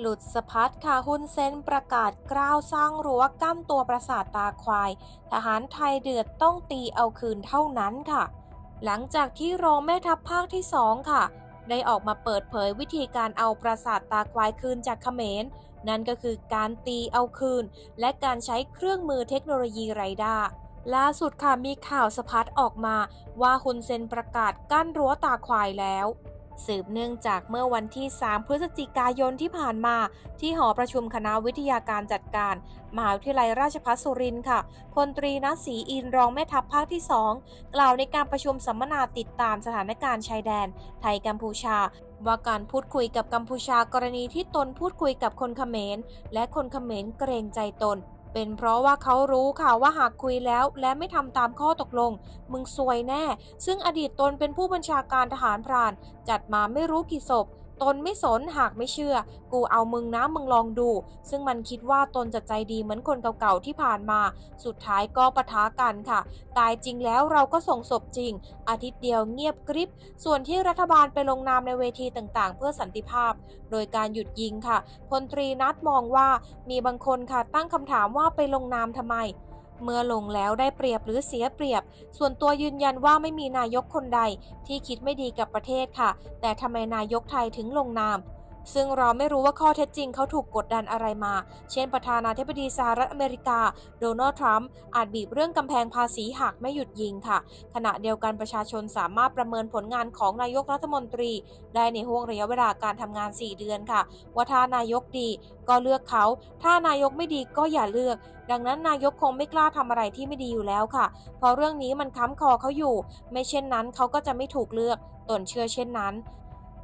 หลุดสะพัดค่ะหุ้นเซนประกาศกล้าวสร้างรั้วกั้นตัวปราสาทตาควาย ทหารไทยเดือดต้องตีเอาคืนเท่านั้นค่ะ หลังจากที่รองแม่ทัพภาคที่2ค่ะ ได้ออกมาเปิดเผยวิธีการเอาปราสาทตาควายคืนจากเขมร นั่นก็คือการตีเอาคืน และการใช้เครื่องมือเทคโนโลยีไรดาล่าสุดค่ะมีข่าวสะพัดออกมา ว่าฮุนเซนประกาศกั้นรั้วตาควายแล้ว สืบเนื่องจากเมื่อวันที่ 3 พฤศจิกายนที่ผ่านมา ที่หอประชุมคณะวิทยาการจัดการ มหาวิทยาลัยราชภัฏสุรินทร์ค่ะ พลตรีนัศรีอินทร์รองแม่ทัพภาคที่ 2 กล่าวในการประชุมสัมมนาติดตามสถานการณ์ชายแดน ไทยกัมพูชาว่าการพูดคุยกับกัมพูชากรณีที่ตนพูดคุยกับคนเขมร และคนเขมรเกรงใจตน เป็นเพราะว่าเขารู้ค่ะว่าหากคุยแล้วและไม่ทำตามข้อตกลง มึงซวยแน่ ซึ่งอดีตตนเป็นผู้บัญชาการทหารพราน จัดมาไม่รู้กี่ศพ ตนไม่สนหากไม่เชื่อ กูเอามึงนะมึงลองดู ซึ่งมันคิดว่าตนจะใจดีเหมือนคนเก่าๆที่ผ่านมา สุดท้ายก็ปะทะกันค่ะ ตายจริงแล้วเราก็ส่งศพจริง อาทิตย์เดียวเงียบกริบ ส่วนที่รัฐบาลไปลงนามในเวทีต่างๆ เพื่อสันติภาพ โดยการหยุดยิงค่ะ พลตรีนัดมองว่ามีบางคนค่ะตั้งคำถามว่าไปลงนามทำไม เมื่อลงแล้วได้เปรียบหรือเสียเปรียบ ส่วนตัวยืนยันว่าไม่มีนายกคนใดที่คิดไม่ดีกับประเทศค่ะ แต่ทำไมนายกไทยถึงลงนาม ซึ่งเราไม่รู้ว่าข้อเท็จจริงเขาถูกกดดันอะไรมา เช่น ประธานาธิบดีสหรัฐอเมริกา โดนัลด์ทรัมป์อาจบีบเรื่องกำแพงภาษีหากไม่หยุดยิงค่ะ ขณะเดียวกันประชาชนสามารถประเมินผลงานของนายกรัฐมนตรี ได้ในห่วงระยะเวลาการทำงาน 4 เดือนค่ะ ว่าถ้านายกดีก็เลือกเขา ถ้านายกไม่ดีก็อย่าเลือก ดังนั้นนายกคงไม่กล้าทำอะไรที่ไม่ดีอยู่แล้วค่ะ เพราะเรื่องนี้มันค้ำคอเขาอยู่ ไม่เช่นนั้นเขาก็จะไม่ถูกเลือกตนเชื่อเช่นนั้น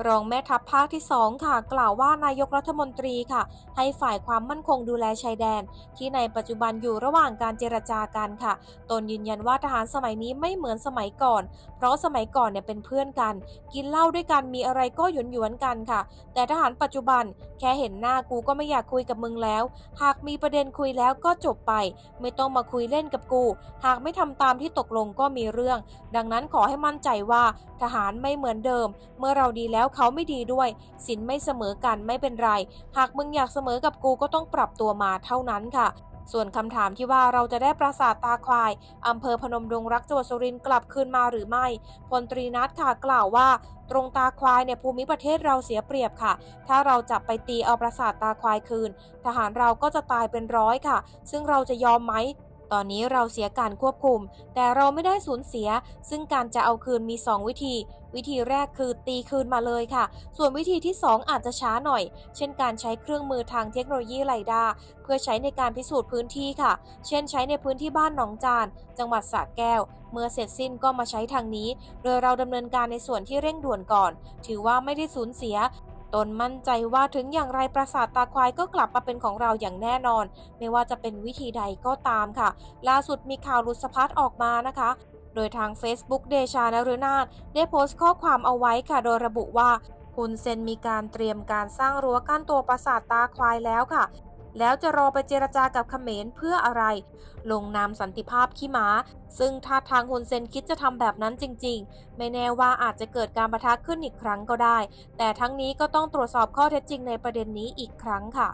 รองแม่ทัพภาคที่ 2 ค่ะ กล่าวว่านายกรัฐมนตรีค่ะ ให้ฝ่ายความมั่นคงดูแลชายแดน ที่ในปัจจุบันอยู่ระหว่างการเจรจากันค่ะ ตนยืนยันว่าทหารสมัยนี้ไม่เหมือนสมัยก่อน เพราะสมัยก่อนเนี่ยเป็นเพื่อนกัน กินเหล้าด้วยกันมีอะไรก็หยวนหยวนกันค่ะ แต่ทหารปัจจุบันแค่เห็นหน้ากูก็ไม่อยากคุยกับมึงแล้ว หากมีประเด็นคุยแล้วก็จบไป ไม่ต้องมาคุยเล่นกับกู หากไม่ทำตามที่ตกลงก็มีเรื่อง ดังนั้นขอให้มั่นใจว่าทหารไม่เหมือนเดิม เมื่อเราดีแล้วเขาไม่ดีด้วยสินไม่เสมอกันไม่เป็นไร หากมึงอยากเสมอกับกูก็ต้องปรับตัวมาเท่านั้นค่ะ ส่วนคำถามที่ว่าเราจะได้ปราสาทตาควายอำเภอพนมดงรักจังหวัดสุรินทร์กลับคืนมาหรือไม่พลตรีนัทค่ะกล่าวว่า ตรงตาควายเนี่ยภูมิประเทศเราเสียเปรียบค่ะ ถ้าเราจับไปตีเอาปราสาทตาควายคืน ทหารเราก็จะตายเป็นร้อยค่ะ ซึ่งเราจะยอมไหมตอนนี้เราเสียการควบคุม แต่เราไม่ได้สูญเสีย ซึ่งการจะเอาคืนมี 2 วิธี วิธีแรกคือตีคืนมาเลยค่ะ ส่วนวิธีที่ 2 อาจจะช้าหน่อย เช่นการใช้เครื่องมือทางเทคโนโลยีไรดาร์เพื่อใช้ในการพิสูจน์พื้นที่ค่ะ เช่นใช้ในพื้นที่บ้านหนองจาน จังหวัดสระแก้ว เมื่อเสร็จสิ้นก็มาใช้ทางนี้ โดยเราดำเนินการในส่วนที่เร่งด่วนก่อน ถือว่าไม่ได้สูญเสียตนมั่นใจว่าถึงอย่างไรปราสาทตาควายก็กลับมาเป็นของเราอย่างแน่นอน ไม่ว่าจะเป็นวิธีใดก็ตามค่ะ ล่าสุดมีข่าวหลุดสะพัดออกมานะคะ โดยทาง Facebook เดชานฤนาถได้โพสต์ข้อความเอาไว้ค่ะ โดยระบุว่าฮุนเซนมีการเตรียมการสร้างรั้วกั้นตัวปราสาทตาควายแล้วค่ะ แล้วจะรอไปเจรจากับเขมรเพื่ออะไร ลงนามสันติภาพขี้หมา ซึ่งถ้าทางฮุนเซนคิดจะทำแบบนั้นจริง ๆ ไม่แน่ว่าอาจจะเกิดการประทะขึ้นอีกครั้งก็ได้ แต่ทั้งนี้ก็ต้องตรวจสอบข้อเท็จจริงในประเด็นนี้อีกครั้งค่ะ